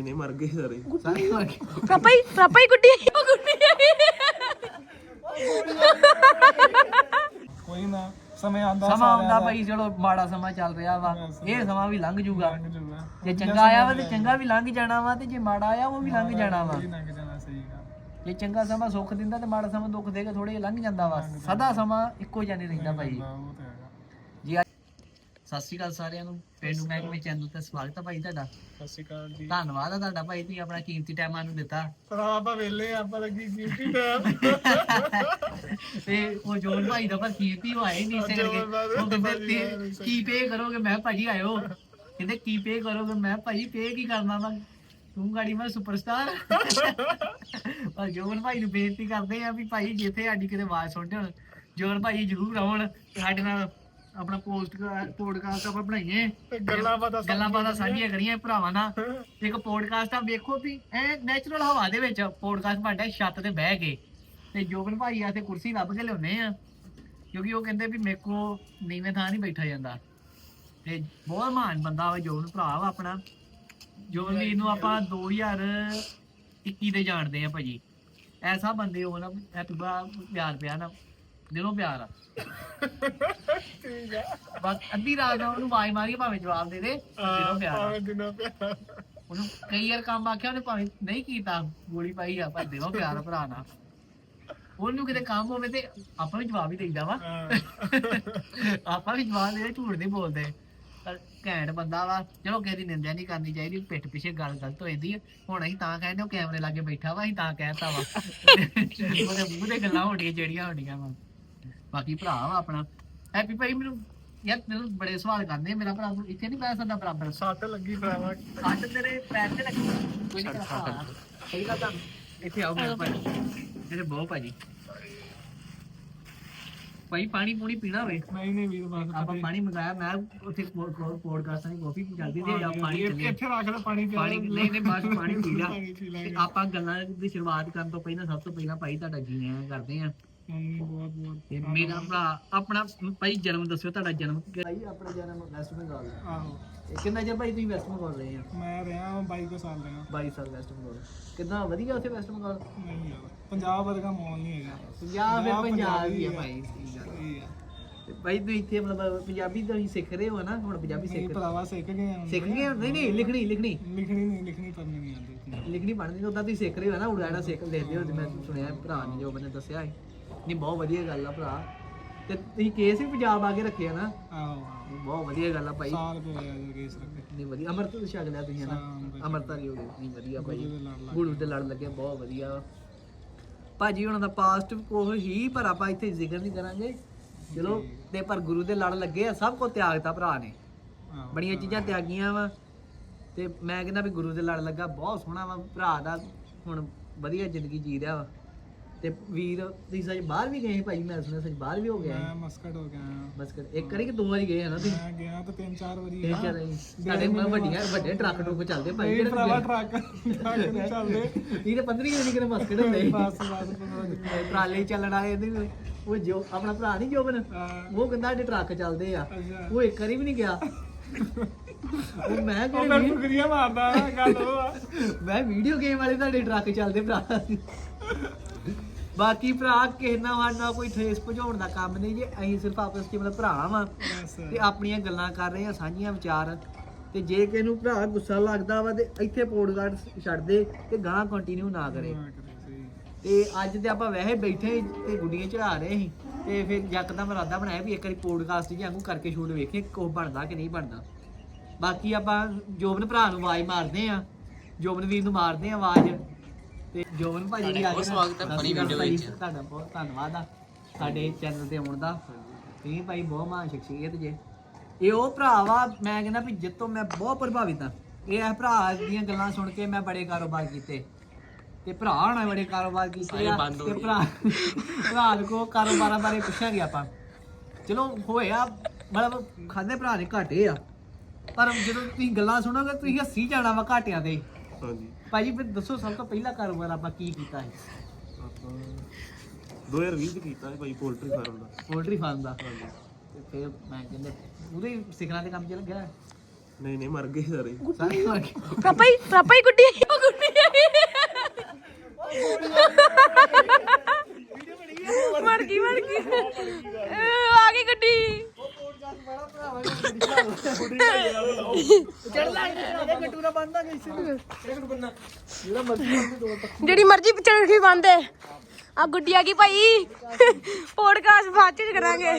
ਨੇ ਮਰ ਗਏ ਸਾਰੇ ਸਾਰੇ ਮਰ ਗਏ ਪਾਪਾ ਹੀ ਪਾਪਾ ਹੀ ਗੁੱਡੀ ਆਈ ਉਹ ਗੁੱਡੀ ਆਈ ਕੋਈ ਨਾ ਸਮੇਂ ਆਂਦਾ ਸਮਾਂ ਆਉਂਦਾ ਭਾਈ ਚਲੋ ਮਾੜਾ ਸਮਾਂ ਚੱਲ ਰਿਹਾ ਵਾ ਇਹ ਸਮਾਂ ਵੀ ਲੰਘ ਜੂਗਾ ਜੇ ਚੰਗਾ ਆਇਆ ਵਾ ਤੇ ਚੰਗਾ ਵੀ ਲੰਘ ਜਾਣਾ ਵਾ ਤੇ ਜੇ ਮਾੜਾ ਆਇਆ ਉਹ ਵੀ ਲੰਘ ਜਾਣਾ ਵਾ ਲੰਘ ਜਾਣਾ ਸਹੀ ਗੱਲ ਜੇ ਚੰਗਾ ਸਮਾਂ ਸੁੱਖ ਦਿੰਦਾ ਤੇ ਮਾੜਾ ਸਮਾਂ ਦੁੱਖ ਦੇਗਾ ਥੋੜੇ ਜਿਹਾ ਲੰਘ ਜਾਂਦਾ ਵਾ ਸਦਾ ਸਮਾਂ ਇੱਕੋ ਜਿਹਾ ਨਹੀਂ ਰਹਿੰਦਾ ਭਾਈ ਹਾਂ, ਉਹ ਤਾਂ ਹੈਗਾ ਜੀ ਅੱਜ- ਸਤਿ ਸ਼੍ਰੀ ਅਕਾਲ ਸਾਰਿਆਂ ਨੂੰ। ਪਿੰਡੂ ਮਹਿਕਮੇ ਚੈਨਲ ਤੇ ਸਵਾਗਤ ਹੈ ਭਾਈ ਤੁਹਾਡਾ। ਸਤਿ ਸ਼੍ਰੀ ਅਕਾਲ ਜੀ। ਧੰਨਵਾਦ ਆ ਤੁਹਾਡਾ ਭਾਈ ਤੁਸੀਂ ਆਪਣਾ ਕੀਮਤੀ ਟਾਈਮ ਸਾਨੂੰ ਦਿੱਤਾ। ਪਰ ਆਪਾਂ ਵੇਲੇ ਆਪਾਂ ਲੱਗੀ ਡਿਊਟੀ ਟਾਈਮ ਤੇ ਉਹ ਜੋਨ ਭਾਈ ਦਾ ਪਰ ਕੀਮਤੀ ਉਹ ਆਏ ਨਹੀਂ ਇਸੇ ਕਰਕੇ ਉਹ ਕਹਿੰਦੇ ਕੀ ਪੇ ਕਰੋਗੇ? ਮੈਂ ਭਾਜੀ ਆਇਓ। ਕਹਿੰਦੇ ਕੀ ਪੇ ਕਰੋਗੇ? ਮੈਂ ਭਾਜੀ ਪੇ ਕੀ ਕਰਨਾ ਵਾ? ਤੂੰ ਗਾੜੀ ਮੈਂ ਸੁਪਰਸਟਾਰ ਪਰ ਜੋਨ ਭਾਈ ਨੂੰ ਬੇਨਤੀ ਕਰਦੇ ਆ ਵੀ ਭਾਈ ਜਿੱਥੇ ਸਾਡੀ ਕਿਤੇ ਆਵਾਜ਼ ਸੁਣਦੇ ਹੋਣ ਜੋਨ ਭਾਈ ਜ਼ਰੂਰ ਆਉਣ ਸਾਡੇ ਨਾਲ ਆਪਣਾ ਪੋਸਟ ਪੋਡਕਾਸਟ ਆਪਾਂ ਬਣਾਈਏ। ਗੱਲਾਂ ਪਤਾ ਗੱਲਾਂ ਬਾਤਾਂ ਸਾਂਝੀਆਂ ਕਰੀਆਂ ਭਰਾਵਾਂ ਨਾਲ। ਇੱਕ ਪੋਡਕਾਸਟ ਆ ਵੇਖੋ ਵੀ ਐ ਨੈਚੁਰਲ ਹਵਾ ਦੇ ਵਿੱਚ ਪੋਡਕਾਸਟ ਬਣਦਾ ਛੱਤ ਤੇ ਬਹਿ ਕੇ। ਤੇ ਜੋਬਨ ਭਾਈ ਆ ਤੇ ਕੁਰਸੀ ਲੱਭ ਕੇ ਲਿਆਉਨੇ ਆ। ਕਿਉਂਕਿ ਉਹ ਕਹਿੰਦੇ ਵੀ ਮੇਰੇ ਕੋ ਨੀਵੇਂ ਥਾਂ ਨਹੀਂ ਬੈਠਾ ਜਾਂਦਾ। ਤੇ ਬਹੁਤ ਮਹਾਨ ਬੰਦਾ ਵਾ ਜੋਬਨ ਭਰਾ ਵਾ ਆਪਣਾ। ਜੋਬਨ ਵੀਰ ਨੂੰ ਆਪਾਂ 2021 ਦੇ ਜਾਣਦੇ ਆ ਭਾਜੀ। ਐਸਾ ਬੰਦੇ ਹੋ ਨਾ ਹੈਪੀ ਬਾ ਪਿਆਰ ਪਿਆ ਨਾ। ਦਿਲੋਂ ਪਿਆਰ ਆ। ਠੀਕ ਆ। ਬਸ ਅੱਧੀ ਰਾਤ ਨੂੰ ਉਹਨੂੰ ਆਵਾਜ਼ ਮਾਰੀ ਭਾਵੇਂ ਜਵਾਬ ਦੇ ਦੇ ਦਿਲੋਂ ਪਿਆਰ ਆ। ਭਾਵੇਂ ਦਿਨੋਂ ਪਿਆਰ ਉਹਨੂੰ ਕਈ ਵਾਰ ਕੰਮ ਆਖਿਆ ਉਹਨੇ ਭਾਵੇਂ ਨਹੀਂ ਕੀਤਾ ਗੋਲੀ ਪਾਈ ਆ ਪਰ ਦੇਵਾ ਪਿਆਰ ਭਰਾ ਨਾਲ। ਉਹਨੂੰ ਕਿਤੇ ਕੰਮ ਹੋਵੇ ਤੇ ਆਪਾਂ ਵੀ ਜਵਾਬ ਹੀ ਦੇਈਦਾ ਵਾ। ਆਪਾਂ ਵੀ ਜਵਾਬ ਦੇ ਝੂਠ ਨਹੀਂ ਬੋਲਦੇ। ਪਰ ਘੈਂਟ ਬੰਦਾ ਵਾ ਚਲੋ ਕਿਸੇ ਦੀ ਨਿੰਦਿਆ ਨਹੀਂ ਕਰਨੀ ਚਾਹੀਦੀ ਪਿੱਠ ਪਿੱਛੇ ਗੱਲ ਗਲਤ ਹੋ ਜਾਂਦੀ ਹੈ ਹੁਣ ਅਸੀਂ ਤਾਂ ਕਹਿੰਦੇ ਉਹ ਕੈਮਰੇ ਲਾਗੇ ਬੈਠਾ ਵਾ ਅਸੀਂ ਤਾਂ ਕਹਿਤਾ ਵਾ। ਉਹਦੇ ਮੂੰਹ ਤੇ ਗੱਲਾਂ ਹੋਣੀਆਂ ਜਿਹੜੀਆਂ ਹੋਣੀਆਂ ਵਾ। ਬਾਕੀ ਭਰਾ ਵਾ ਆਪਣਾ। ਹੈਪੀ ਭਾਈ ਮੈਨੂੰ ਯਾਰ ਮੈਨੂੰ ਬੜੇ ਸਵਾਲ ਕਰਨੇ ਆ, ਮੇਰਾ ਭਰਾ ਤੂੰ ਇੱਥੇ ਨਹੀਂ ਬਹਿ ਸਕਦਾ ਬਰਾਬਰ। ਸੱਟ ਲੱਗੀ ਭਰਾਵਾ। ਕੱਟ ਤੇਰੇ ਪੈਰ ਤੇ ਲੱਗੀ। ਕੋਈ ਨਹੀਂ ਕਰਦਾ ਸਹੀ ਗੱਲ ਤਾਂ ਇੱਥੇ ਆਓ ਮੇਰੇ ਭਾਈ। ਮੇਰੇ ਬਹੁਤ ਭਾਜੀ ਭਾਈ ਪਾਣੀ ਪੂਣੀ ਪੀਣਾ ਹੋਵੇ? ਨਹੀਂ ਨਹੀਂ ਵੀਰ ਬਸ ਆਪਾਂ ਪਾਣੀ ਮੰਗਾਇਆ ਮੈਂ ਉੱਥੇ ਪੋਡਕਾਸਟਾਂ ਦੀ ਕਾਫੀ ਚੱਲਦੀ ਤੇ ਆ ਪਾਣੀ ਚੱਲੇ ਇੱਥੇ ਰੱਖ ਲੈ ਪਾਣੀ ਪਿਆ ਪਾਣੀ ਨਹੀਂ ਨਹੀਂ ਬਸ ਪਾਣੀ ਪੀ ਲਾ। ਪਾਣੀ ਪੀ ਤੇ ਲਾਂਗੇ ਆਪਾਂ ਗੱਲਾਂ ਦੀ ਸ਼ੁਰੂਆਤ ਕਰਨ ਤੋਂ ਪਹਿਲਾਂ ਸਭ ਤੋਂ ਪਹਿਲਾਂ ਭਾਈ ਤੁਹਾਡਾ ਜੀ ਆਇਆਂ ਕਰਦੇ ਆ। ਮੰਮੀ ਬਹੁਤ ਬਹੁਤ। ਤੇ ਮੇਰਾ ਭਰਾ ਆਪਣਾ ਭਾਈ ਜਨਮ ਦੱਸਿਓ ਤੁਹਾਡਾ ਜਨਮ ਭਾਈ ਆਪਣਾ ਜਨਮ ਵੈਸਟ ਬੰਗਾਲ ਦਾ। ਆਹੋ। ਇਹ ਕਿੰਨਾ ਚਿਰ ਭਾਈ ਤੁਸੀਂ ਵੈਸਟ ਬੰਗਾਲ ਰਹੇ ਆ? ਮੈਂ ਰਿਹਾ 22 ਸਾਲ ਦਾ 22 ਸਾਲ ਵੈਸਟ ਬੰਗਾਲ। ਕਿੰਨਾ ਵਧੀਆ ਉੱਥੇ ਵੈਸਟ ਬੰਗਾਲ? ਨਹੀਂ ਯਾਰ ਪੰਜਾਬ ਵਰਗਾ ਮਾਹੌਲ ਨਹੀਂ ਹੈਗਾ। ਪੰਜਾਬ ਫਿਰ ਪੰਜਾਬ ਪੰਜਾਬ ਹੀ ਆ ਪੰਜਾਬੀ ਆ। ਭਾਈ ਸਹੀ ਗੱਲ ਸਹੀ ਆ। ਤੇ ਭਾਈ ਤੁਸੀਂ ਇੱਥੇ ਮਤਲਬ ਪੰਜਾਬੀ ਤਾਂ ਤੁਸੀਂ ਸਿੱਖ ਰਹੇ ਹੋ ਨਾ ਹੁਣ ਪੰਜਾਬੀ ਨਹੀਂ ਸਿੱਖ ਭਰਾਵਾ ਸਿੱਖ ਗਏ ਹੁਣ ਸਿੱਖ ਗਏ ਹੋ? ਨਹੀਂ ਨਹੀਂ ਲਿਖਣੀ ਲਿਖਣੀ। ਲਿਖਣੀ ਨਹੀਂ ਲਿਖਣੀ ਪੜ੍ਹਨੀ ਨਹੀਂ ਆਉਂਦੀ। ਪੰਜਾਬੀ। ਲਿਖਣੀ ਪੜ੍ਹਨੀ ਉਦਾਂ ਤੁਸੀਂ ਸਿੱਖ ਰਹੇ ਹੋ ਨਾ ਉੜਾੜਾ ਸਿੱਖ ਲੈਂਦੇ ਹੋ ਤੇ ਮੈਂ ਸੁਣਿਆ ਭਰਾ ਨੇ ਜੋ ਬੰਦੇ ਦੱਸਿਆ ਸੀ। ਨਹੀਂ ਬਹੁਤ ਵਧੀਆ ਗੱਲ ਆ ਭਰਾ। ਤੇ ਤੁਸੀਂ ਕੇਸ ਵੀ ਪੰਜਾਬ ਆ ਕੇ ਰੱਖਿਆ ਨਾ? ਆਹੋ। ਬਹੁਤ ਵਧੀਆ ਗੱਲ ਆ ਭਾਈ। ਸਾਲ ਕੋ ਹੋਇਆ ਜੀ ਕੇਸ ਰੱਖੇ। ਨਹੀਂ ਵਧੀਆ। ਅਮਰਤ ਛਕ ਲਿਆ ਤੁਸੀਂ ਨਾ ਅਮਰਤਾਰੀ ਹੋ ਗਈ ਨਹੀਂ ਵਧੀਆ ਭਾਈ। ਦੇ ਲੜ ਲੱਗ ਗੁਰੂ ਦੇ ਲੜ ਲੱਗੇ ਬਹੁਤ ਵਧੀਆ। ਭਾਜੀ ਉਹਨਾਂ ਦਾ ਪਾਸਟ ਕੋਹ ਹੀ ਪਰ ਆਪਾਂ ਇੱਥੇ ਜ਼ਿਕਰ ਨਹੀਂ ਕਰਾਂਗੇ। ਚਲੋ ਤੇ ਪਰ ਗੁਰੂ ਦੇ ਲੜ ਲੱਗੇ ਆ ਸਭ ਕੋ ਤਿਆਗਤਾ ਭਰਾ ਨੇ। ਆਹੋ। ਬੜੀਆਂ ਚੀਜ਼ਾਂ ਤਿਆਗੀਆਂ ਵਾ। ਤੇ ਮੈਂ ਕਹਿੰਦਾ ਵੀ ਗੁਰੂ ਦੇ ਲੜ ਲੱਗਾ ਬਹੁਤ ਸੋਹਣਾ ਵਾ। ਭਰਾ ਦਾ ਹੁਣ ਵਧੀਆ ਜ਼ਿੰਦਗੀ ਜੀ ਰਿਹਾ ਵਾ। ਤੇ ਵੀਰ ਤੁਸੀਂ ਸੱਚ ਬਾਹਰ ਵੀ ਗਏ ਸੀ ਭਾਈ ਮੈਂ ਸੁਣਿਆ ਸੱਚ ਬਾਹਰ ਵੀ ਹੋ ਗਿਆ ਮੈਂ ਮਸਕਟ ਹੋ ਗਿਆ। ਬਸ ਕਰ ਇੱਕ ਵਾਰੀ ਕਿ ਦੋ ਵਾਰੀ ਗਏ ਹਨਾ ਤੁਸੀਂ? ਮੈਂ ਗਿਆ ਤਾਂ ਤਿੰਨ ਚਾਰ ਵਾਰੀ ਤਿੰਨ ਚਾਰ ਵਾਰੀ। ਸਾਡੇ ਮੈਂ ਵੱਡੀਆਂ ਵੱਡੇ ਟਰੱਕ ਟਰੁੱਕ ਚੱਲਦੇ ਭਾਈ ਭਰਾਵਾ ਟਰੱਕ ਟਰੱਕ ਨਹੀਂ ਚੱਲਦੇ। ਇਹ ਤੇ 15 ਕਿਲੋ ਕਿਨੇ ਮਸਕੜ ਹੁੰਦੇ। ਬਸ ਬਸ ਇਹ ਟਰਾਲੇ ਚੱਲਣ ਵਾਲੇ ਇਹਦੇ ਉਹ ਜੋ ਆਪਣਾ ਭਰਾ ਨਹੀਂ ਜੋਬਨ? ਉਹ ਕਹਿੰਦਾ ਸਾਡੇ ਟਰੱਕ ਚੱਲਦੇ ਆ। ਉਹ ਇੱਕ ਵਾਰੀ ਵੀ ਨਹੀਂ ਗਿਆ। ਉਹ ਮੈਂ ਕਿਹੜੇ ਮੈਂ ਫੁਕਰੀਆ ਮਾਰਦਾ ਗੱਲ ਉਹ ਆ। ਮੈਂ ਵੀਡੀਓ ਗੇਮ ਵਾਲੇ ਤੁਹਾਡੇ ਟਰੱਕ ਚੱਲਦੇ ਭਰਾ। ਬਾਕੀ ਭਰਾ ਕਿਸੇ ਨਾਲ ਸਾਡਾ ਕੋਈ ਠੇਸ ਭਜਾਉਣ ਦਾ ਕੰਮ ਨਹੀਂ ਜੇ। ਅਸੀਂ ਸਿਰਫ ਆਪਸ ਵਿੱਚ ਮਤਲਬ ਭਰਾ ਵਾਂ ਤੇ ਆਪਣੀਆਂ ਗੱਲਾਂ ਕਰ ਰਹੇ ਆ ਸਾਂਝੀਆਂ ਵਿਚਾਰ। ਤੇ ਜੇ ਕਿਸੇ ਨੂੰ ਭਰਾ ਗੁੱਸਾ ਲੱਗਦਾ ਵਾ ਤੇ ਇੱਥੇ ਪੋਡਕਾਸਟ ਛੱਡ ਦੇ ਤੇ ਗਾਂ ਕੰਟੀਨਿਊ ਨਾ ਕਰੇ। ਤੇ ਅੱਜ ਤੇ ਆਪਾਂ ਵੈਸੇ ਬੈਠੇ ਤੇ ਗੁੱਡੀਆਂ ਚੜਾ ਰਹੇ ਸੀ ਤੇ ਫਿਰ ਯਕਦਮ ਇਰਾਦਾ ਬਣਾਇਆ ਵੀ ਇੱਕ ਵਾਰੀ ਪੋਡਕਾਸਟ ਜਿਹਨੂੰ ਕਰਕੇ ਸ਼ੂਟ ਵੇਖੇ ਕੁਝ ਬਣਦਾ ਕਿ ਨਹੀਂ ਬਣਦਾ। ਬਾਕੀ ਆਪਾਂ ਜੋਬਨ ਭਰਾ ਨੂੰ ਆਵਾਜ਼ ਮਾਰਦੇ ਆ ਜੋਬਨ ਵੀਰ ਨੂੰ ਮਾਰਦੇ ਆ ਆਵਾਜ਼। ਤੇ ਜੋਬਨ ਭਾਜੀ ਵੀ ਆ ਗਏ ਸਵਾਗਤ ਹੈ ਫਨੀ ਵੀਡੀਓ ਵਿੱਚ। ਤੁਹਾਡਾ ਬਹੁਤ ਧੰਨਵਾਦ ਆ ਸਾਡੇ ਚੈਨਲ ਤੇ ਆਉਣ ਦਾ। ਤੁਸੀਂ ਭਾਈ ਬਹੁਤ ਮਹਾਨ ਸ਼ਖਸੀਅਤ ਜੇ। ਇਹ ਉਹ ਭਰਾ ਵਾ ਮੈਂ ਕਹਿੰਦਾ ਵੀ ਜਿੱਤੋਂ ਮੈਂ ਬਹੁਤ ਪ੍ਰਭਾਵਿਤ ਆ। ਇਹ ਹੈ ਭਰਾ ਦੀਆਂ ਗੱਲਾਂ ਸੁਣ ਕੇ ਮੈਂ ਬੜੇ ਕਾਰੋਬਾਰ ਕੀਤੇ। ਤੇ ਭਰਾ ਹਣਾ ਬੜੇ ਕਾਰੋਬਾਰ ਕੀਤੇ ਆ ਤੇ ਭਰਾ ਭਰਾ ਕੋ ਕਾਰੋਬਾਰਾਂ ਬਾਰੇ ਪੁੱਛਾਂਗੇ ਆਪਾਂ। ਚਲੋ ਹੋਇਆ ਮਤਲਬ ਖਾਦੇ ਭਰਾ ਨੇ ਘਾਟੇ ਆ। ਪਰ ਜਦੋਂ ਤੁਸੀਂ ਗੱਲਾਂ ਸੁਣੋਗੇ ਤੁਸੀਂ ਹੱਸੀ ਜਾਣਾ ਵਾ ਘਾਟਿਆਂ ਤੇ। ਹਾਂਜੀ। ਭਾਜੀ ਫਿਰ ਦੱਸੋ ਸਭ ਤੋਂ ਪਹਿਲਾ ਕਾਰੋਬਾਰ ਆਪਾਂ ਕੀ ਕੀਤਾ ਹੈ ਆਪਾਂ 2020 ਚ ਕੀਤਾ ਹੈ ਭਾਈ ਪੋਲਟਰੀ ਫਾਰਮ ਦਾ। ਪੋਲਟਰੀ ਫਾਰਮ ਦਾ। ਤੇ ਫਿਰ ਮੈਂ ਕਹਿੰਦਾ ਉਹਦੇ ਸਿਖਰਾਂ ਦੇ ਕੰਮ ਚ ਲੱਗਿਆ ਨਹੀਂ ਨਹੀਂ ਮਰ ਗਏ ਸਾਰੇ। ਸਾਰੇ ਮਰ ਗਏ। ਪਾਪਾ ਹੀ ਪਾਪਾ ਹੀ ਗੁੱਡੀ ਆਈ ਉਹ ਗੁੱਡੀ ਆਈ ਮਰ ਗਈ ਮਰ ਗਈ। ਆ ਗਈ ਗੁੱਡੀ। ਜਿਹੜਾ ਮਰਜ਼ੀ ਉਹਨੂੰ ਦੋ ਤੱਕ ਜਿਹੜੀ ਮਰਜ਼ੀ ਪਿੱਛੇ ਕੀ ਬੰਦੇ ਆ ਗੁੱਡੀ ਆ ਗਈ ਭਾਈ। ਪੋਡਕਾਸਟ ਬਾਅਦ ਚ ਕਰਾਂਗੇ।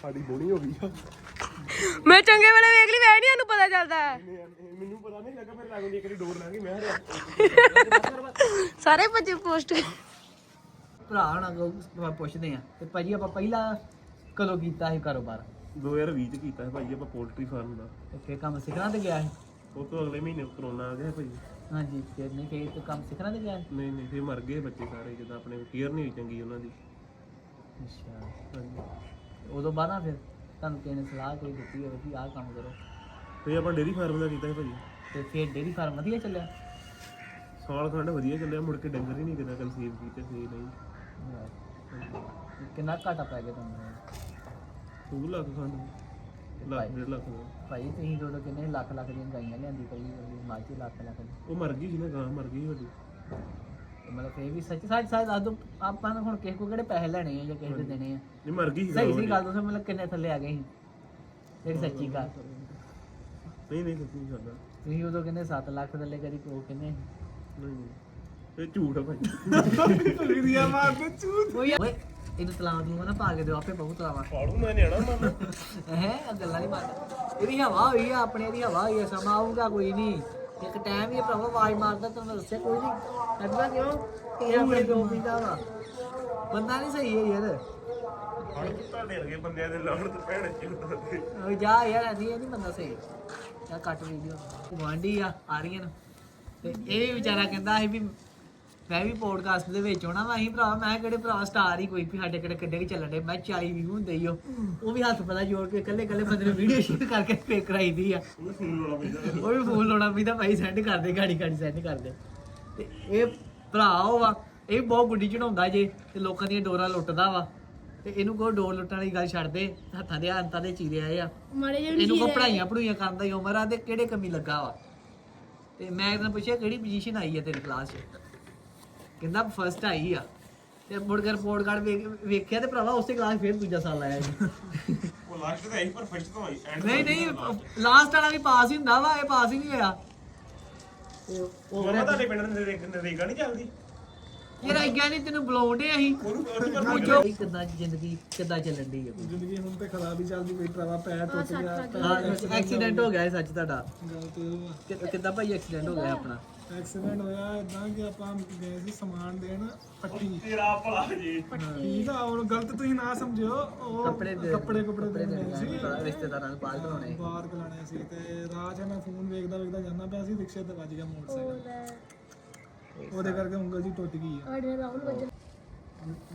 ਸਾਡੀ ਬੋਣੀ ਹੋ ਗਈ ਆ। ਮੈਂ ਚੰਗੇ ਵੇਲੇ ਵੇਖ ਲਈ ਵੈ ਨਹੀਂ ਸਾਨੂੰ ਪਤਾ ਚੱਲਦਾ। ਮੈਨੂੰ ਪਤਾ ਨਹੀਂ ਲੱਗਾ ਫਿਰ ਲੱਗਦੀ ਇੱਕ ਡੋਰ ਲਾਂਗੇ ਮੈਂ ਸਾਰੇ ਬੱਚੇ ਪੋਸਟ ਭਰਾ ਹਣਾ ਕੋ ਪੁੱਛਦੇ ਆ ਤੇ ਭਾਜੀ ਆਪਾਂ ਪਹਿਲਾਂ ਕਦੋਂ ਕੀਤਾ ਸੀ ਕਾਰੋਬਾਰ? 2020 ਚ ਕੀਤਾ ਹੈ ਭਾਈ ਆਪਾਂ ਪੋਲਟਰੀ ਫਾਰਮ ਦਾ। ਫਿਰ ਕੰਮ ਸਿੱਖਣਾ ਤੇ ਗਿਆ ਸੀ? ਉਹ ਤੋਂ ਅਗਲੇ ਮਹੀਨੇ ਕਰੋਨਾ ਆ ਗਿਆ ਭਾਈ ਹਾਂਜੀ ਫਿਰ ਨਹੀਂ ਫਿਰ ਤੇ ਕੰਮ ਸਿੱਖਣਾ ਤੇ ਗਿਆ ਸੀ? ਨਹੀਂ ਨਹੀਂ ਫਿਰ ਮਰ ਗਏ ਬੱਚੇ ਸਾਰੇ ਜਦੋਂ ਆਪਣੇ ਕੇਅਰ ਨਹੀਂ ਹੋਈ ਚੰਗੀ ਉਹਨਾਂ ਦੀ। ਅੱਛਾ। ਹਾਂਜੀ। ਉਦੋਂ ਬਾਅਦ ਨਾ ਫਿਰ ਤੁਹਾਨੂੰ ਕਿਸੇ ਨੇ ਸਲਾਹ ਕੋਈ ਦਿੱਤੀ ਹੋਵੇ ਕਿ ਆਹ ਕੰਮ ਕਰੋ? ਫਿਰ ਆਪਾਂ ਡੇਰੀ ਫਾਰਮ ਦਾ ਕੀਤਾ ਹੈ ਭਾਈ ਤੇ ਫਿਰ ਡੇਰੀ ਫਾਰਮ ਵਧੀਆ ਚੱਲਿਆ? ਸਾਲ ਖੰਡ ਵਧੀਆ ਚੱਲਿਆ ਮੁੜ ਕੇ ਡੰਗਰ ਹੀ ਨਹੀਂ ਕਿਦਾ ਕਨਸੀਵ ਕੀਤੇ ਸੀ ਨਹੀਂ। ਕਿੰਨਾ ਘਾਟਾ ਪੈ ਗਿਆ ਤੁਹਾਨੂੰ? ਤੂੰ ਲੱਖ ਖੰਡ ਲੱਖ ਡੇਢ ਲੱਖ ਦਾ। ਭਾਈ ਤੁਸੀਂ ਦੋ ਕਿੰਨੇ ਲੱਖ ਲੱਖ ਦੀਆਂ ਗਾਈਆਂ ਲਿਆਂਦੀ ਕਈ ਮਾਝੀ ਲੱਖ ਲੱਖ ਦੀ। ਉਹ ਮਰ ਗਈ ਸੀ ਨਾ ਗਾਂ ਮਰ ਗਈ ਵੱਡੀ ਤੇ ਮਤਲਬ ਫੇਰ ਵੀ ਸੱਚ ਸੱਚ ਸੱਚ ਦੱਸ ਦੋ ਆਪਾਂ ਨੂੰ ਹੁਣ ਕਿਸੇ ਕੋ ਕਿਹੜੇ ਪੈਸੇ ਲੈਣੇ ਆ ਜਾਂ ਕਿਸੇ ਦੇ ਦੇਣੇ ਆ? ਨਹੀਂ ਮਰ ਗਈ ਸੀ ਸਹੀ ਸੀ ਗੱਲ ਦੱਸੋ ਮਤਲਬ ਕਿੰਨੇ ਥੱਲੇ ਆ ਗਏ ਸੀ? ਜਿਹੜੀ ਸੱਚੀ ਗੱਲ। ਨਹੀਂ ਨਹੀਂ ਸੱਚੀ ਨਹੀਂ ਕਰਦਾ ਤੁਸੀਂ ਉਦੋਂ ਕਹਿੰਦੇ 7 ਲੱਖ ਥੱਲੇ ਕਦੀ ਕੋ ਨਹੀਂ ਨਹੀਂ। ਇਹ ਝੂਠ ਆ ਭਾਈ। ਰੀਆ ਮਾਰਦੇ ਚੂਤ ਓਏ ਓਏ ਇਹਨੂੰ ਤਲਾਵਾ ਨੂੰ ਨਾ ਪਾ ਕੇ ਦਿਓ ਆਪੇ ਬਹੁਤ ਤਲਾਵਾ ਪਾੜੂ ਮੈਂ ਨਿਆਣਾ ਮੰਨ ਹੈ ਆ ਗੱਲਾਂ ਨਹੀਂ ਮਾਰਦਾ। ਇਹਦੀ ਹਵਾ ਹੋਈ ਆ ਆਪਣੇ ਦੀ ਹਵਾ ਹੋਈ ਆ ਸਮਾਂ ਆਊਗਾ ਕੋਈ ਨਹੀਂ ਇੱਕ ਟਾਈਮ ਹੀ ਆ ਭਰਾਵਾ ਆਵਾਜ਼ ਮਾਰਦਾ ਤੁਹਾਨੂੰ ਮੈਂ ਦੱਸਿਆ ਕੋਈ ਨਹੀਂ ਅੱਗਾ ਕਿਉਂ? ਇਹ ਆਪਣੇ ਦੋ ਪੀਂਦਾ ਵਾ ਬੰਦਾ ਨਹੀਂ ਸਹੀ ਹੈ ਯਾਰ। ਤੁਹਾਡੇ ਵਰਗੇ ਬੰਦਿਆਂ ਦੇ ਲੜ ਤੇ ਭੈਣ ਚੁੱਟਦਾ ਤੇ ਓਏ ਜਾ ਯਾਰ ਨਹੀਂ ਇਹ ਨਹੀਂ ਬੰਦਾ ਸਹੀ। ਕੱਟ ਵੀਡੀਓ ਗਵਾਂਢੀ ਆ ਆਰੀਅਨ ਤੇ ਇਹ ਵੀ ਵਿਚਾਰਾ ਕਹਿੰਦਾ ਸੀ ਵੀ ਮੈਂ ਵੀ ਪੋਡਕਾਸਟ ਦੇ ਵਿੱਚ ਹੋਣਾ ਵਾ ਅਸੀਂ ਭਰਾ ਮੈਂ ਕਿਹੜੇ ਭਰਾ ਸਟਾਰ ਹੀ ਕੋਈ ਵੀ ਸਾਡੇ ਕਿਹੜੇ ਕਿੱਡੇ ਕੀ ਚੱਲਣ ਦੇ ਮੈਂ 40 ਵੀ ਹੁੰਦੇ ਹੀ ਉਹ। ਉਹ ਵੀ ਹੱਥ ਪਤਾ ਜੋੜ ਕੇ ਇਕੱਲੇ ਇਕੱਲੇ ਬੰਦੇ ਨੂੰ ਵੀਡੀਓ ਸ਼ੂਟ ਕਰਕੇ ਫੇਕ ਕਰਾਈਦੀ ਆ। ਉਹ ਵੀ ਫੋਨ ਲਾਉਣਾ ਪੈਂਦਾ ਭਾਈ ਸੈਂਡ ਕਰਦੇ ਗਾੜੀ ਗਾੜੀ ਸੈਂਡ ਕਰਦੇ ਤੇ ਇਹ ਭਰਾ ਉਹ ਵਾ ਇਹ ਵੀ ਬਹੁਤ ਗੁੱਡੀ ਚੜਾਉਂਦਾ ਜੇ ਤੇ ਲੋਕਾਂ ਦੀਆਂ ਡੋਰਾਂ ਲੁੱਟਦਾ ਵਾ। ਤੇ ਇਹਨੂੰ ਕੋ ਡੋਰ ਲੁੱਟਣ ਵਾਲੀ ਗੱਲ ਛੱਡ ਦੇ ਹੱਥਾਂ ਦੇ ਅੰਤਾਂ ਦੇ ਚੀਰੇ ਆਏ ਆ। ਇਹਨੂੰ ਕੋ ਪੜਾਈਆਂ ਪੜੂਈਆਂ ਕਰਨ ਦੀ ਉਮਰ ਆ ਤੇ ਕਿਹੜੇ ਕਮੀ ਲੱਗਾ ਵਾ। ਤੇ ਮੈਂ ਇਹਨਾਂ ਪੁੱਛਿਆ ਕਿਹੜੀ ਪੋਜੀਸ਼ਨ ਆਈ ਆ ਤੇਰੀ ਕਲਾਸ 'ਚ? ਕਹਿੰਦਾ ਫਸਟ ਆਈ ਆ। ਤੇ ਮੁੜ ਕੇ ਰਿਪੋਰਟ ਕਾਰਡ ਵੇਖਿਆ ਤੇ ਭਰਾਵਾ ਉਸੇ ਕਲਾਸ ਫੇਰ ਦੂਜਾ ਸਾਲ ਆਇਆ ਜੀ। ਉਹ ਲਾਸਟ ਤੇ ਆਈ ਪਰ ਫਸਟ ਤੋਂ ਆਈ। ਐਂਡ ਨਹੀਂ ਨਹੀਂ ਲਾਸਟ ਵਾਲਾ ਵੀ ਪਾਸ ਹੀ ਹੁੰਦਾ ਵਾ ਇਹ ਪਾਸ ਹੀ ਨਹੀਂ ਹੋਇਆ। ਤੇ ਉਹ ਉਹ ਤੁਹਾਡੇ ਪਿੰਡ ਦੇ ਨਰੇਗਾ ਨਹੀਂ ਚੱਲਦੀ? ਯਾਰ ਆਈਆਂ ਨਹੀਂ ਤੈਨੂੰ ਬੁਲਾਉਂਦੇ ਅਸੀਂ। ਪੁੱਛੋ। ਕਿੱਦਾਂ ਜ਼ਿੰਦਗੀ ਕਿੱਦਾਂ ਚੱਲਣ ਦੀ ਹੈ ਜ਼ਿੰਦਗੀ ਹੁਣ ਤੇ ਖਰਾਬ ਹੀ ਚੱਲਦੀ ਕੋਈ ਭਰਾਵਾ ਪੈਰ ਟੁੱਟ ਗਿਆ ਐਕਸੀਡੈਂਟ ਹੋ ਗਿਆ ਹੈ ਸੱਚ ਤੁਹਾਡਾ? ਗੱਲ ਤੇ ਉਹ ਆ। ਕਿ- ਕਿੱਦਾਂ ਭਾਈ ਐਕਸੀਡੈਂਟ ਹੋ ਗਿਆ ਆਪਣਾ? ਐਕਸੀਡੈਂਟ ਹੋਇਆ ਇਦਾਂ ਕਿ ਆਪਾਂ ਗਏ ਸੀ ਸਮਾਨ ਦੇਣ ਪੱਟੀ। ਤੇਰਾ ਭਲਾ ਜੀ। ਠੀਕ ਆ ਹੁਣ ਗਲਤ ਤੁਸੀਂ ਨਾ ਸਮਝਿਓ ਉਹ ਕੱਪੜੇ ਦੇ ਕੱਪੜੇ ਕੁਪੜੇ ਕੱਪੜੇ ਦੇਣੇ ਸੀ। ਰਿਸ਼ਤੇਦਾਰਾਂ ਨੂੰ ਬਾਹਰ ਕਰਾਉਣੇ। ਬਾਹਰ ਕਲਾਣੇ ਸੀ ਤੇ ਰਾਹ 'ਚ ਮੈਂ ਫੋਨ ਵੇਖਦਾ ਵੇਖਦਾ ਜਾਂਦਾ ਪਿਆ ਸੀ ਰਿਕਸ਼ੇ ਤੇ ਵੱਜ ਗਿਆ ਮੋਟਰਸਾਈਕਲ। ਉਹਦੇ ਕਰਕੇ ਉਂਗਲ ਜੀ ਟੁੱਟ ਗਈ ਆ।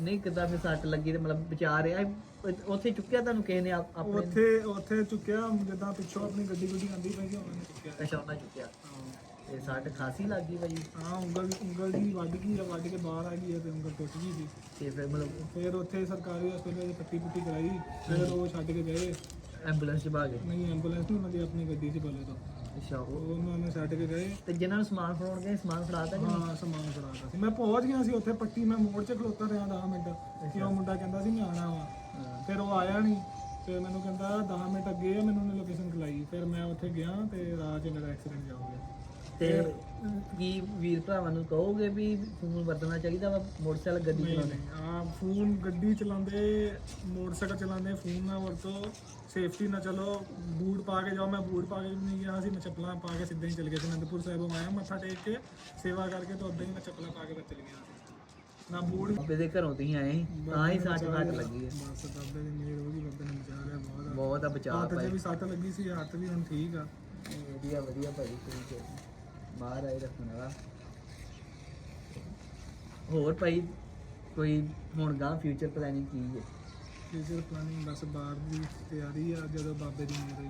ਨਹੀਂ ਕਿੱਦਾਂ ਫਿਰ ਸੱਟ ਲੱਗੀ ਤੇ ਮਤਲਬ ਬਚਾ ਰਿਹਾ ਹੈ। ਉੱਥੇ ਚੁੱਕਿਆ ਤੁਹਾਨੂੰ ਕਿਸੇ ਨੇ ਆਪ- ਆਪਣੇ? ਉੱਥੇ ਉੱਥੇ ਚੁੱਕਿਆ ਜਿੱਦਾਂ ਪਿੱਛੋਂ ਆਪਣੀ ਗੱਡੀ ਗੁੱਡੀ ਆਂਦੀ ਪਈ ਸੀ ਉਹਨੇ ਚੁੱਕਿਆ। ਅੱਛਾ ਉਹਨਾਂ ਚੁੱਕਿਆ। ਤੇ ਸੱਟ ਖਾਸੀ ਲੱਗ ਗਈ ਭਾਈ ਹਾਂ ਉਂਗਲ ਉਂਗਲ ਜੀ ਵੱਢ ਗਈ ਆ ਵੱਢ ਕੇ ਬਾਹਰ ਆ ਗਈ ਆ ਤੇ ਉਂਗਲ ਟੁੱਟ ਗਈ ਸੀ। ਤੇ ਫਿਰ ਮਤਲਬ ਫਿਰ ਉੱਥੇ ਸਰਕਾਰੀ ਹਸਪਤਾਲ ਵਿੱਚ ਪੱਟੀ ਪੁੱਟੀ ਕਰਾਈ ਫਿਰ ਉਹ ਛੱਡ ਕੇ ਗਏ। ਐਂਬੂਲੈਂਸ ਚ ਬਾਗੇ ਨਹੀਂ ਐਂਬੂਲੈਂਸ ਨਹੀਂ ਉਹਨਾਂ ਦੀ ਆਪਣੀ ਗੱਡੀ ਸੀ ਬੋਲੇ ਤੋਂ। ਅੱਛਾ ਉਹ ਉਹ ਉਹਨਾਂ ਨੇ ਛੱਡ ਕੇ ਗਏ। ਤੇ ਜਿਨ੍ਹਾਂ ਨੂੰ ਸਮਾਨ ਫੜਾਉਣ ਗਏ ਸਮਾਨ ਫੜਾਤਾ ਕਿ ਨਹੀਂ? ਹਾਂ ਸਮਾਨ ਫੜਾਤਾ ਸੀ। ਮੈਂ ਪਹੁੰਚ ਗਿਆ ਸੀ ਉੱਥੇ ਪੱਟੀ ਮੈਂ ਮੋੜ 'ਚ ਖਲੋਤਾ ਰਿਹਾ 10 ਮਿੰਟ। ਕਿ ਉਹ ਮੁੰਡਾ ਕਹਿੰਦਾ ਸੀ ਮੈਂ ਆਣਾ ਵਾ। ਫਿਰ ਉਹ ਆਇਆ ਨਹੀਂ। ਤੇ ਮੈਨੂੰ ਕਹਿੰਦਾ 10 ਮਿੰਟ ਅੱਗੇ ਆ ਮੈਨੂੰ ਉਹਨੇ ਲੋਕੇਸ਼ਨ ਖਲਾਈ। ਫਿਰ ਮੈਂ ਉੱਥੇ ਗਿਆ ਤੇ ਰਾਹ 'ਚ ਮੇਰਾ ਐਕਸੀਡੈਂਟ ਜਾ ਹੋ ਗਿਆ। ਤੇ ਕੀ ਵੀਰ ਭਰਾਵਾਂ ਨੂੰ ਕਹੋਗੇ ਵੀ ਫੋਨ ਵਰਤਣਾ ਚਾਹੀਦਾ ਵਾ ਮੋਟਰਸਾਈਕਲ ਗੱਡੀ ਨਹੀਂ ਆ ਫੋਨ ਗੱਡੀ ਚਲਾਉਂਦੇ ਮੋਟਰਸਾਈਕਲ ਚਲਾਉਂਦੇ ਫੋਨ ਨਾ ਵਰਤੋ ਸੇਫਟੀ ਨਾਲ ਚਲੋ ਬੂਟ ਪਾ ਕੇ ਜਾਓ ਮੈਂ ਬੂਟ ਪਾ ਕੇ ਨਹੀਂ ਗਿਆ ਸੀ ਮੈਂ ਚੱਪਲਾਂ ਪਾ ਕੇ ਸਿੱਧਾ ਹੀ ਚਲ ਗਿਆ ਸੀ ਅਨੰਦਪੁਰ ਸਾਹਿਬੋਂ ਆਇਆ ਮੱਥਾ ਟੇਕ ਕੇ ਸੇਵਾ ਕਰਕੇ ਤਾਂ ਉਦਾਂ ਹੀ ਮੈਂ ਚੱਪਲਾਂ ਪਾ ਕੇ ਚਲ ਗਿਆ ਸੀ। ਨਾ ਬੂਟ ਬਾਬੇ ਦੇ ਘਰੋਂ ਤੁਸੀਂ ਆਏ ਸੀ ਤਾਂ ਹੀ ਸੱਟ ਘੱਟ ਲੱਗੀ ਹੈ। ਬਸ ਬਾਬੇ ਦੀ ਮਿਹਰ ਹੋ ਗਈ ਬਾਬੇ ਨੇ ਬਚਾ ਲਿਆ ਬਹੁਤ। ਬਹੁਤ ਆ ਬਚਾਅ ਹੱਥ 'ਚ ਵੀ ਸੱਟ ਲੱਗੀ ਸੀ ਹੱਥ ਵੀ ਹੁਣ ਠੀਕ ਆ। ਵਧੀਆ ਵਧੀਆ ਭਾਈ ਠੀਕ ਹੈ। ਬਾਹਰ ਆਈ ਰੱਖਣ ਵਾਲਾ। ਹੋਰ ਭਾਈ ਕੋਈ ਹੁਣ ਗਾਂ ਫਿਊਚਰ ਪਲੈਨਿੰਗ ਕੀ ਹੈ? ਫਿਊਚਰ ਪਲਾਨਿੰਗ ਬਸ ਬਾਹਰ ਦੀ ਤਿਆਰੀ ਆ ਜਦੋਂ ਬਾਬੇ ਦੀ ਮਿਹਰ ਹੋਈ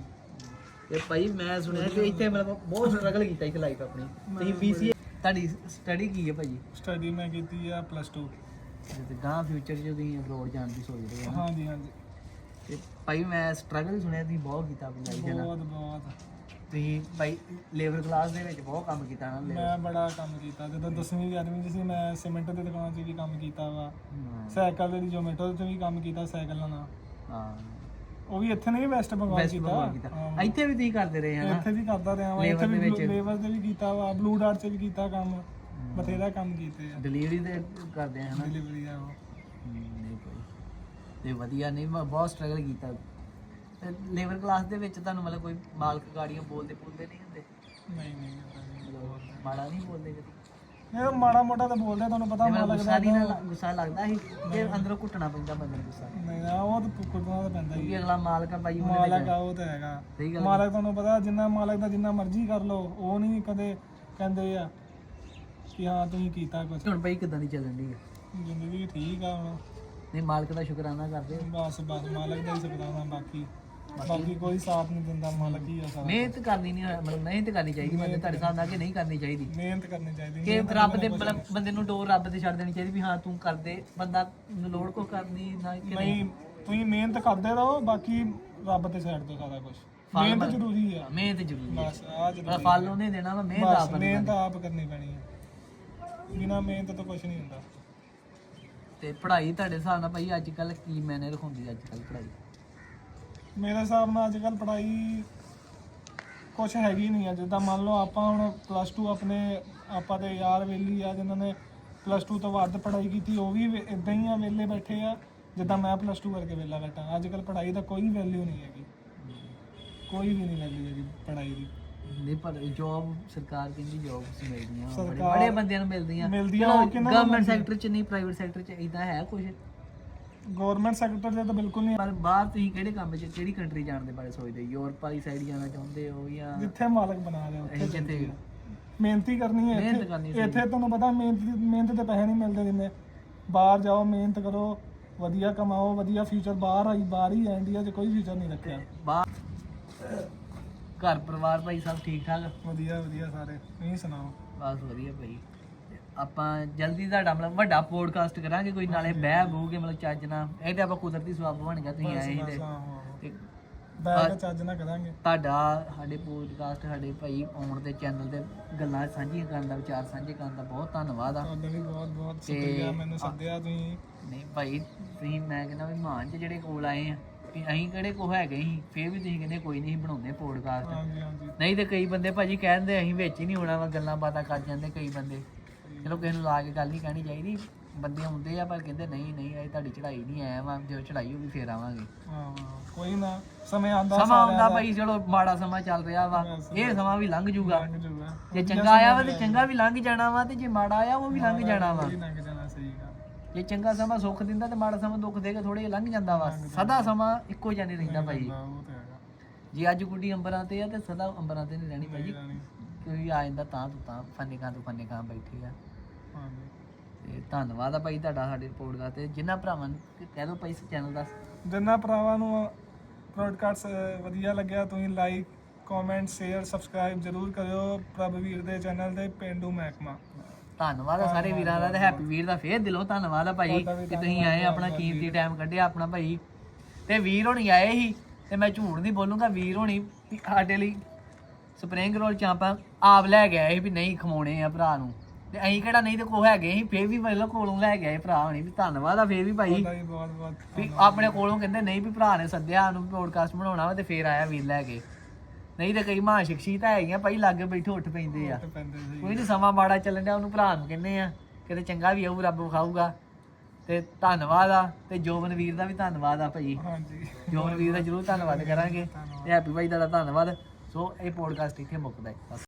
ਤੇ ਭਾਈ ਮੈਂ ਸੁਣਿਆ ਕਿ ਇੱਥੇ ਮਤਲਬ ਬਹੁਤ ਸਟਰਗਲ ਕੀਤਾ ਇੱਥੇ ਲਾਈਫ ਆਪਣੀ। ਤੁਸੀਂ BCA ਤੁਹਾਡੀ ਸਟੱਡੀ ਕੀ ਹੈ ਭਾਈ? ਸਟੱਡੀ ਮੈਂ ਕੀਤੀ ਆ ਪਲੱਸ 2 ਤੇ ਗਾਂ ਫਿਊਚਰ ਚ ਤੁਸੀਂ ਅਬਰੋਡ ਜਾਣ ਦੀ ਸੋਚ ਰਹੇ ਹੋ ਹਾਂਜੀ ਹਾਂਜੀ। ਤੇ ਭਾਈ ਮੈਂ ਸਟਰਗਲ ਸੁਣਿਆ ਤੁਸੀਂ ਬਹੁਤ ਕੀਤਾ ਆਪਣੀ ਲਾਈਫ ਬਹੁਤ ਬਹੁਤ। ਤੁਸੀਂ ਭਾਈ ਲੇਬਰ ਕਲਾਸ ਦੇ ਵਿੱਚ ਬਹੁਤ ਕੰਮ ਕੀਤਾ ਨਾ ਮੈਂ ਬੜਾ ਕੰਮ ਕੀਤਾ ਜਦੋਂ 10ਵੀਂ 11ਵੀਂ 'ਚ ਸੀ ਮੈਂ ਸੀਮੈਂਟ ਦੀ ਦੁਕਾਨ 'ਚ ਵੀ ਕੰਮ ਕੀਤਾ ਵਾ। labor- ਸਾਈਕਲ ਦੀ ਜ਼ੋਮੈਟੋ ਤੇ ਵੀ ਕੰਮ ਕੀਤਾ ਸਾਈਕਲਾਂ ਨਾਲ। ਹਾਂ। ਉਹ ਵੀ ਇੱਥੇ ਨਹੀਂ ਵੈਸਟ ਬੰਗਾਲ ਬੈਸਟ ਕੀਤਾ। ਇੱਥੇ ਵੀ ਤੁਸੀਂ ਕਰਦੇ ਰਹੇ ਹਨਾ? ਇੱਥੇ ਵੀ ਕਰਦਾ ਰਿਹਾ ਵਾਂ Labor ਇੱਥੇ ਦੇ ਵੀ ਵਿੱਚ। ਲੇਬਰ ਤੇ ਵੀ ਕੀਤਾ ਵਾ ਬਲੂ ਡਾਟ 'ਚ ਵੀ ਕੀਤਾ ਕੰਮ। ਬਥੇਰਾ ਕੰਮ ਕੀਤੇ ਆ। ਡਿਲੀਵਰੀ ਤੇ ਕਰਦੇ ਆ ਹਨਾ? ਡਿਲੀਵਰੀ ਦਾ ਉਹ। ਹਮ, ਨਹੀਂ ਕੋਈ। ਤੇ ਵਧੀਆ ਨਹੀਂ ਮੈਂ ਬਹੁਤ ਸਟਰਗਲ ਕੀਤਾ। ਤੇ ਲੇਬਰ ਕਲਾਸ ਦੇ ਵਿੱਚ ਤੁਹਾਨੂੰ ਮਤਲਬ ਕੋਈ ਮਾਲਕ ਗਾੜੀਆਂ ਬੋਲਦੇ ਬੋਲਦੇ ਨਹੀਂ ਹੁੰਦੇ? ਨਹੀਂ ਨਹੀਂ। ਮਾੜਾ ਨਹੀਂ ਬੋਲਦੇ ਕਦੀ? ਮਾੜਾ ਮੋਟਾ ਤਾਂ ਬੋਲਦੇ ਤੁਹਾਨੂੰ ਪਤਾ ਮਾਲਕ ਗੁੱਸਾ ਦਾ ਨਹੀਂ ਨਾ ਗੁੱਸਾ ਲੱਗਦਾ ਸੀ ਜੇ ਅੰਦਰੋਂ ਘੁੱਟਣਾ ਪੈਂਦਾ ਬੰਦੇ ਨੂੰ ਗੁੱਸਾ। ਨਹੀਂ ਨਾ ਉਹ ਤਾਂ ਕੁੱਟਣਾ ਤਾਂ ਪੈਂਦਾ ਹੀ ਕਿਉਂਕਿ ਆ। ਅਗਲਾ ਮਾਲਕ ਆ ਭਾਈ ਉਹਨੇ ਮਾਲਕ ਭੇਜਿਆ। ਆ ਉਹ ਤਾਂ ਹੈਗਾ। ਸਹੀ ਗੱਲ ਮਾਲਕ ਤੁਹਾਨੂੰ ਪਤਾ ਜਿੰਨਾ ਮਾਲਕ ਦਾ ਜਿੰਨਾ ਮਰਜ਼ੀ ਕਰ ਲਓ ਉਹ ਨਹੀਂ ਕਦੇ ਕਹਿੰਦੇ ਆ ਕਿ ਹਾਂ ਤੁਸੀਂ ਕੀਤਾ ਕੁਝ ਹੁਣ ਭਾਈ ਕਿਦਾਂ ਦੀ ਚੱਲਣ ਦੀ ਜ਼ਿੰਦਗੀ ਠੀਕ ਆ ਹੁਣ। ਨਹੀਂ ਮਾਲਕ ਦਾ ਸ਼ੁਕਰਾਨਾ ਕਰਦੇ ਬਸ ਬਸ ਮਾਲਕ ਦਾ ਹੀ ਸ਼ੁਕਰਾਨਾ ਬਾਕੀ ਬਾਕੀ ਕੋਈ ਸਾਥ ਨਹੀਂ ਦਿੰਦਾ ਮਾਲਕ ਹੀ ਆ ਸਾਰਾ ਮਿਹਨਤ ਕਰਨੀ ਨਹੀਂ ਮਤਲਬ ਮਿਹਨਤ ਕਰਨੀ ਚਾਹੀਦੀ ਬੰਦੇ ਤੁਹਾਡੇ ਹਿਸਾਬ ਨਾਲ ਕਿ ਨਹੀਂ ਕਰਨੀ ਚਾਹੀਦੀ? ਮਿਹਨਤ ਕਰਨੀ ਚਾਹੀਦੀ ਕਿ ਰੱਬ ਦੇ ਮਤਲਬ ਬੰਦੇ ਨੂੰ ਡੋਰ ਰੱਬ ਤੇ ਛੱਡ ਦੇਣੀ ਚਾਹੀਦੀ ਵੀ ਹਾਂ ਤੂੰ ਕਰਦੇ ਬੰਦਾ ਨੂੰ ਲੋੜ ਕੋ ਕਰਨੀ ਨਾ ਕਿ ਨਹੀਂ ਨਹੀਂ? ਤੁਸੀਂ ਮਿਹਨਤ ਕਰਦੇ ਰਹੋ ਬਾਕੀ ਰੱਬ ਤੇ ਛੱਡ ਦਿਓ ਸਾਰਾ ਕੁਝ ਮਿਹਨਤ ਜ਼ਰੂਰੀ ਆ। ਮਿਹਨਤ ਜ਼ਰੂਰੀ ਹੈ ਬਸ ਆ ਜ਼ਰੂਰੀ ਪਰ ਫਲ ਉਹਨੇ ਦੇਣਾ ਵਾ ਮਿਹਨਤ ਬਸ ਆਪ ਨੇ ਮਿਹਨਤ ਆਪ ਕਰਨੀ ਪੈਣੀ ਹੈ ਬਿਨਾ ਮਿਹਨਤ ਤੋਂ ਕੁਝ ਨਹੀਂ ਹੁੰਦਾ। ਤੇ ਪੜ੍ਹਾਈ ਤੁਹਾਡੇ ਹਿਸਾਬ ਨਾਲ ਭਾਈ ਅੱਜ ਕੱਲ ਕੀ ਮੈਨੇ ਰਖਾਉਂਦੀ ਅੱਜ ਕੱਲ ਪੜ੍ਹਾਈ? ਮੇਰੇ ਹਿਸਾਬ ਨਾਲ ਅੱਜ ਕੱਲ ਪੜ੍ਹਾਈ ਕੁਝ ਹੈਗੀ ਨਹੀਂ ਆ। ਜਿੱਦਾਂ ਮੰਨ ਲਓ ਆਪਾਂ ਹੁਣ ਪਲੱਸ 2 ਆਪਣੇ ਆਪਾਂ ਦੇ ਯਾਰ ਵੇਲੀ ਆ ਜਿਨ੍ਹਾਂ ਨੇ ਪਲੱਸ 2 ਤੋਂ ਵੱਧ ਪੜ੍ਹਾਈ ਕੀਤੀ ਉਹ ਵੀ ਇਦਾਂ ਹੀ ਆ ਵੇਲੇ ਬੈਠੇ ਆ ਜਿੱਦਾਂ ਮੈਂ ਪਲੱਸ 2 ਕਰਕੇ ਵੇਲਾ ਬੈਠਾ। ਅੱਜ ਕੱਲ ਪੜ੍ਹਾਈ ਦਾ ਕੋਈ ਵੈਲਿਊ ਨਹੀਂ ਹੈਗੀ। ਕੋਈ ਵੀ ਨਹੀਂ ਵੈਲਿਊ ਹੈਗੀ ਪੜ੍ਹਾਈ ਦੀ। ਨਹੀਂ ਪਰ ਜੋਬ ਸਰਕਾਰ ਕਹਿੰਦੀ ਜੋਬਸ ਮਿਲਦੀਆਂ। ਬੜੇ ਬੰਦਿਆਂ ਨੂੰ ਮਿਲਦੀਆਂ। ਮਿਲਦੀਆਂ ਗਵਰਨਮੈਂਟ ਸੈਕਟਰ ਚ ਨਹੀਂ ਪ੍ਰਾਈਵੇਟ ਸੈਕਟਰ ਚ ਇਦਾਂ ਹੈ ਕੁਝ ਗਵਰਨਮੈਂਟ ਸੈਕਟਰ ਦੇ ਤਾਂ ਬਿਲਕੁਲ ਨਹੀਂ ਪਰ ਬਾਹਰ ਤੁਸੀਂ ਕਿਹੜੇ ਕੰਮ ਚ ਕਿਹੜੀ ਕੰਟਰੀ ਜਾਣ ਦੇ ਬਾਰੇ ਸੋਚਦੇ? ਹੋ ਯੂਰਪ ਵਾਲੀ ਸਾਈਡ ਜਾਣਾ ਚਾਹੁੰਦੇ ਹੋ ਜਾਂ ਜਿੱਥੇ ਮਾਲਕ ਬਣਾ ਲਿਆ ਉੱਥੇ ਅਸੀਂ ਜਿੱਥੇ ਮਿਹਨਤੀ ਕਰਨੀ ਹੈ ਮਿਹਨਤ ਇੱਥੇ ਕਰਨੀ ਇੱਥੇ ਤੁਹਾਨੂੰ ਪਤਾ ਮਿਹਨਤ ਮਿਹਨਤ ਦੇ ਪੈਸੇ ਨਹੀਂ ਮਿਲਦੇ ਜਿੰਨੇ। ਬਾਹਰ ਜਾਓ ਮਿਹਨਤ ਕਰੋ ਵਧੀਆ ਕਮਾਓ ਵਧੀਆ ਫਿਊਚਰ ਬਾਹਰ ਆਈ ਬਾਹਰ ਹੀ ਆ ਇੰਡੀਆ 'ਚ ਕੋਈ ਫਿਊਚਰ ਨਹੀਂ ਰੱਖਿਆ। ਬਾਹਰ ਘਰ ਪਰਿਵਾਰ ਭਾਈ ਸਭ ਠੀਕ ਠਾਕ ਵਧੀਆ ਵਧੀਆ ਸਾਰੇ। ਤੁਸੀਂ ਸੁਣਾਓ? ਬਸ ਵਧੀਆ ਭਾਈ। ਤੇ ਆਪਾਂ ਜਲਦੀ ਤੁਹਾਡਾ ਮਤਲਬ ਵੱਡਾ ਪੋਡਕਾਸਟ ਕਰਾਂਗੇ ਕੋਈ ਨਾਲੇ ਬਹਿ ਬਹੂ ਕੇ ਮਤਲਬ ਚੱਜ ਨਾਲ। ਇਹ ਤੇ ਆਪਾਂ ਕੁਦਰਤੀ ਸਵਾਬ ਬਣ ਗਿਆ ਤੁਸੀਂ ਆਏ ਤੇ। ਹਾਂ ਹਾਂ। ਤੇ ਬੈਠ ਕੇ ਚੱਜ ਨਾ ਕਰਾਂਗੇ। ਤੁਹਾਡਾ ਸਾਡੇ ਪੋਡਕਾਸਟ ਸਾਡੇ ਭਾਈ ਆਉਣ ਦੇ ਚੈਨਲ ਤੇ ਗੱਲਾਂ ਸਾਂਝੀਆਂ ਕਰਨ ਦਾ ਵਿਚਾਰ ਸਾਂਝੇ ਕਰਨ ਦਾ ਬਹੁਤ ਧੰਨਵਾਦ ਆ। ਤੁਹਾਡਾ ਵੀ ਬਹੁਤ ਬਹੁਤ ਤੇ- ਸ਼ੁਕਰੀਆ ਮੈਨੂੰ ਸੱਦਿਆ ਤੁਸੀਂ। ਨਹੀਂ ਭਾਈ ਤੁਸੀਂ ਮੈਂ ਕਹਿੰਦਾ ਵੀ ਮਾਨ ਚ ਜਿਹੜੇ ਕੋਲ ਆਏ ਆ ਵੀ ਅਸੀਂ ਕਿਹੜੇ ਕੋ ਹੈਗੇ ਸੀ ਫੇਰ ਵੀ ਤੁਸੀਂ ਕਹਿੰਦੇ ਕੋਈ ਨਹੀਂ ਬਣਾਉਂਦੇ ਪੋਡਕਾਸਟ ਨਹੀਂ ਤੇ ਕਈ ਬੰਦੇ ਭਾਜੀ ਕਹਿੰਦੇ ਅਸੀਂ ਵਿੱਚ ਹੀ ਨਹੀਂ ਹੋਣਾ ਵਾ ਗੱਲਾਂ ਬਾਤਾਂ ਕਰ ਜਾਂਦੇ ਕਈ ਬੰਦੇ। ਚਲੋ ਕਿਸੇ ਨੂੰ ਲਾ ਕੇ ਗੱਲ ਨਹੀਂ ਕਹਿਣੀ ਚਾਹੀਦੀ ਬੰਦੇ ਹੁੰਦੇ ਆ ਪਰ ਕਹਿੰਦੇ ਨਹੀਂ ਨਹੀਂ ਇਹ ਤੁਹਾਡੀ ਚੜਾਈ ਨਹੀਂ ਆਇਆ ਵਾ ਜਦੋਂ ਚੜਾਈ ਹੋਊਗੀ ਫੇਰ ਆਵਾਂਗੇ। ਹਾਂ ਕੋਈ ਨਾ ਸਮੇਂ ਆਂਦਾ ਸਮਾਂ ਆਉਂਦਾ ਭਾਈ ਚਲੋ ਮਾੜਾ ਸਮਾਂ ਚੱਲ ਰਿਹਾ ਵਾ ਇਹ ਸਮਾਂ ਵੀ ਲੰਘ ਜੂਗਾ। ਜੇ ਚੰਗਾ ਆਇਆ ਵਾ ਤੇ ਚੰਗਾ ਵੀ ਲੰਘ ਜਾਣਾ ਵਾ ਤੇ ਜੇ ਮਾੜਾ ਆਇਆ ਉਹ ਵੀ ਲੰਘ ਜਾਣਾ ਵਾ। ਜੇ ਚੰਗਾ ਸਮਾਂ ਸੁੱਖ ਦਿੰਦਾ ਤੇ ਮਾੜਾ ਸਮਾਂ ਦੁੱਖ ਦੇ ਕੇ ਥੋੜੇ ਲੰਘ ਜਾਂਦਾ ਵਾ। ਸਦਾ ਸਮਾਂ ਇੱਕੋ ਜਿਹਾ ਨਹੀਂ ਰਹਿੰਦਾ ਭਾਈ। ਜੇ ਅੱਜ ਗੁੱਡੀ ਅੰਬਰਾਂ ਤੇ ਆ ਤੇ ਸਦਾ ਅੰਬਰਾਂ ਤੇ ਨਹੀਂ ਰਹਿਣੀ ਭਾਈ। ਕੋਈ ਆ ਜਾਂਦਾ ਤਾਂ ਤੂੰ ਤਾਂ ਫੰਨੇ ਕਾਂ ਤੂੰ ਫੰਨੇ ਕਾਂ ਬੈਠੀ ਆ। ਤੇ ਧੰਨਵਾਦ ਆ ਭਾਈ ਤੁਹਾਡਾ ਸਾਡੇ ਪੋਡਕਾਸਟ ਤੇ ਜਿਨ੍ਹਾਂ ਭਰਾਵਾਂ ਨੂੰ ਕਿ- ਕਹਿ ਦਿਓ ਭਾਈ ਚੈਨਲ ਦਾ। ਜਿੰਨਾ ਭਰਾਵਾਂ ਨੂੰ ਪ੍ਰੋਡਕਾਸਟ ਵਧੀਆ ਲੱਗਿਆ ਤੁਸੀਂ ਲਾਈਕ ਕਮੈਂਟ ਸ਼ੇਅਰ ਸਬਸਕ੍ਰਾਈਬ ਜਰੂਰ ਕਰਿਓ ਪ੍ਰਭਵੀਰ ਦੇ ਚੈਨਲ ਤੇ ਪਿੰਡੂ ਮਹਿਕਮਾ। ਧੰਨਵਾਦ ਆ ਸਾਰੇ ਵੀਰਾਂ ਦਾ ਤੇ ਹੈਪੀ ਵੀਰ ਦਾ ਫੇਰ ਦਿਲੋਂ ਧੰਨਵਾਦ ਆ ਭਾਈ ਕਿ ਤੁਸੀਂ ਆਏ ਆਪਣਾ ਕੀਮਤੀ ਟਾਈਮ ਕੱਢਿਆ ਆਪਣਾ ਭਾਈ। ਤੇ ਵੀਰ ਹੋਣੀ ਆਏ ਸੀ ਤੇ ਮੈਂ ਝੂਠ ਨਹੀਂ ਬੋਲੂੰਗਾ ਵੀਰ ਹੋਣੀ ਸਾਡੇ ਲਈ ਸਪਰਿੰਗ ਰੋਲ ਚਾਂਪਾਂ ਆਪ ਲੈ ਆਏ ਸੀ ਵੀ ਨਹੀਂ ਖਵਾਉਣੇ ਆ ਭਰਾ ਨੂੰ। ਤੇ ਅਸੀਂ ਕਿਹੜਾ ਨਹੀਂ ਤੇ ਕੋ ਹੈਗੇ ਸੀ ਫੇਰ ਵੀ ਮਤਲਬ ਕੋਲੋਂ ਲੈ ਆਏ ਭਰਾ ਹੋਣੀ ਵੀ ਧੰਨਵਾਦ ਆ ਫੇਰ ਵੀ ਭਾਈ। ਤੁਹਾਡਾ ਵੀ ਬਹੁਤ ਬਹੁਤ ਵੀ ਆਪਣੇ ਕੋਲੋਂ ਕਹਿੰਦੇ ਨਹੀਂ ਵੀ ਭਰਾ ਨੇ ਸੱਦਿਆ ਨੂੰ ਪੋਡਕਾਸਟ ਬਣਾਉਣਾ ਵਾ ਤੇ ਫੇਰ ਆਇਆ ਵੀਰ ਲੈ ਕੇ। ਨਹੀਂ ਤੇ ਕਈ ਮਹਾਂ ਸ਼ਖਸੀਅਤਾਂ ਹੈਗੀਆਂ ਭਾਈ ਲਾਗੇ ਬੈਠੇ ਉੱਠ ਪੈਂਦੇ ਆ। ਧੰਨਵਾਦ ਪੈਂਦੇ ਸੀ। ਕੋਈ ਨਹੀਂ ਸਮਾਂ ਮਾੜਾ ਚੱਲਣ ਡਿਆ ਉਹਨੂੰ ਭਰਾ ਨੂੰ ਕਹਿੰਦੇ ਆ ਕਿਤੇ ਚੰਗਾ ਵੀ ਆਊ ਰੱਬ ਵਿਖਾਊਗਾ। ਤੇ ਧੰਨਵਾਦ ਆ ਤੇ ਜੋਬਨ ਵੀਰ ਦਾ ਵੀ ਧੰਨਵਾਦ ਆ ਭਾਈ। ਹਾਂਜੀ। ਜੋਬਨ ਵੀਰ ਦਾ ਜਰੂਰ ਧੰਨਵਾਦ ਕਰਾਂਗੇ ਤੇ ਹੈਪੀ ਭਾਈ ਦਾ ਧੰਨਵਾਦ। ਸੋ ਇਹ ਪੋਡਕਾਸਟ ਇੱਥੇ ਮੁੱਕਦਾ ਹੈ ਬਸ।